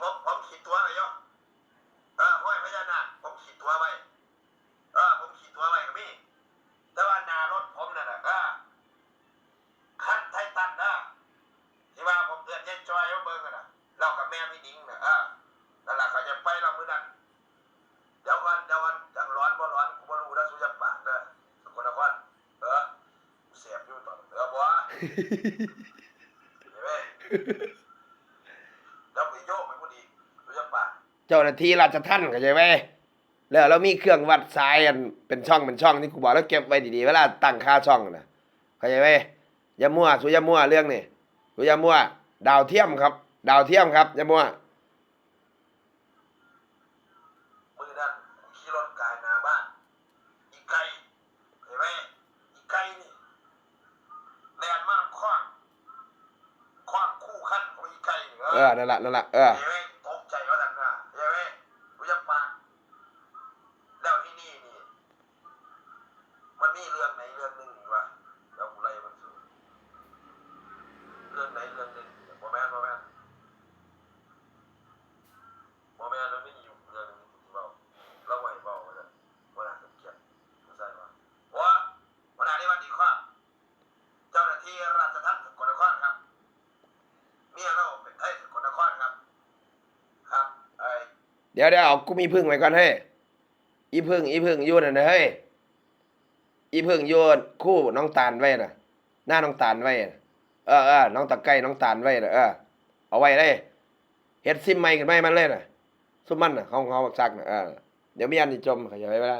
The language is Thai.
ผมผมขีดตัวไว้อยอเออห้อยพญานาคผมขีดตัวไว้เออผมขีดตัวไว้กับพี่แต่ว่านารถผมนั่นน่ะเออคันไททันนะที่ว่าผมเตือนยายจอยว่าเบิ่งกันนะเรากับแม่พี่นิ้งนะเออนั่นแหละเขาจะไปเรามื้อนั้นเดี๋ยวก่อนเดี๋ยวก่อนจังร้อนบ่ร้อนกูบ่รู้นะสุยปากเด้อสกลนครเออเสียบอยู่ตอนเออบ่ เห็นไหมแล้วไปโยกไปพูดอีกสุยปาก เจ้าหน้าที่ราชทัณฑ์เข้าใจไหมแล้วเรามีเครื่องวัดสายอันเป็นช่องเป็นช่องที่กูบอกแล้วเก็บไว้ดีๆเวลาตั้งค่าช่องน่ะเข้าใจไหมอย่ามั่วสุอย่ามั่วเรื่องนี่สุอย่ามั่วดาวเทียมครับ ดาวเทียมครับอย่ามั่วมือนั่นขี่รถกายหนาบ้านอีไก่เห็นไหมอีไก่นี่แลนมากคว้างคว้างคู่ขั้นของอีไก่นี่เออนั่นละนั่นละเออ เห็นไหมตกใจว่าดังนะเห็นไหมรู้จักปากแล้วที่นี่นี่ มีเรื่องไหนเรื่องหนึ่งอยู่วะเดี๋ยวกูไล่มันสู่เรื่องไหนเรื่องหนึ่งโมแมนโมแมนโมแมนมันไม่อยู่เรื่องนึงที่เบาเราไหวเบาเลยวันหนักเกียดไม่ใช่ปะวะวันหนานี้วันดีครับเจ้าหน้าที่ราชทัณฑ์กลนครครับเมียเราเป็นไทยกลนครครับ ครับไอเดี๋ยวเดี๋ยวเอากูมีพึ่งไว้ก่อนเฮ้อีพึ่งอีพึ่งอยูนั่นนะเฮ้ย อีพึ่งโยนคู่น้องตาลไว้น่ะ หน้าน้องตาลไว้น่ะเออเออน้องตะไก่น้องตาลไว้น่ะเออเอาไว้เลยเฮ็ดซิมใหม่กันมาให้มันเลยน่ะซุมมันน่ะเขาเขาซักน่ะเออเดี๋ยวมีอันนี่จมเขาจะไว้ไม่ได้